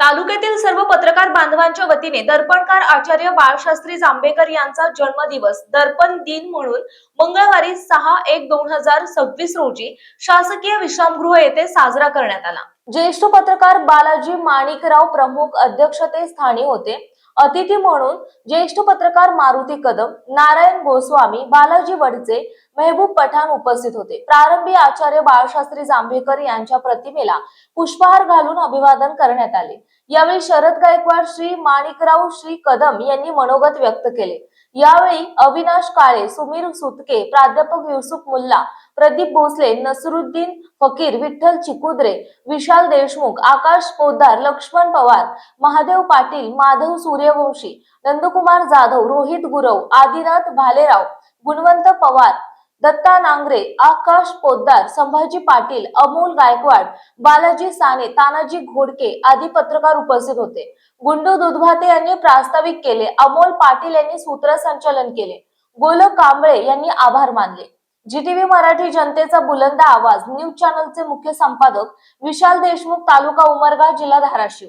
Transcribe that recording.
तालुक्यातील सर्व पत्रकार बांधवांच्या वतीने दर्पणकार आचार्य बाळशास्त्री जांभेकर यांचा जन्मदिवस दर्पण दिन म्हणून मंगळवारी सहा एक दोन हजार सव्वीस रोजी शासकीय विश्रामगृह येथे साजरा करण्यात आला. ज्येष्ठ पत्रकार बालाजी माणिकराव प्रमुख अध्यक्षतेस्थानी होते. अतिथी म्हणून ज्येष्ठ पत्रकार मारुती कदम नारायण गोस्वामी बालाजी वडचे मेहबूब पठाण उपस्थित होते. प्रारंभी आचार्य बाळशास्त्री जांभेकर यांच्या प्रतिमेला पुष्पहार घालून अभिवादन करण्यात आले. यावेळी शरद गायकवाड श्री माणिकराव श्री कदम यांनी मनोगत व्यक्त केले. यावेळी अविनाश काळे सुमीर सुतके प्राध्यापक युसुफ मुल्ला प्रदीप भोसले नसरुद्दीन फकीर विठ्ठल चिकुद्रे विशाल देशमुख आकाश पोद्दार लक्ष्मण पवार महादेव पाटील माधव सूर्यवंशी नंदकुमार जाधव रोहित गुरव आदिनाथ भालेराव गुणवंत पवार दत्ता नांगरे आकाश पोद्दार संभाजी पाटील अमोल गायकवाड बालाजी साने तानाजी घोडके आदी पत्रकार उपस्थित होते. गुंडू दुधभाते यांनी प्रास्ताविक केले अमोल पाटील यांनी सूत्रसंचालन केले गोलक कांबळे यांनी आभार मानले. जीटीव्ही मराठी जनतेचा बुलंद आवाज न्यूज चॅनलचे मुख्य संपादक विशाल देशमुख तालुका उमरगा जिल्हा धाराशिव.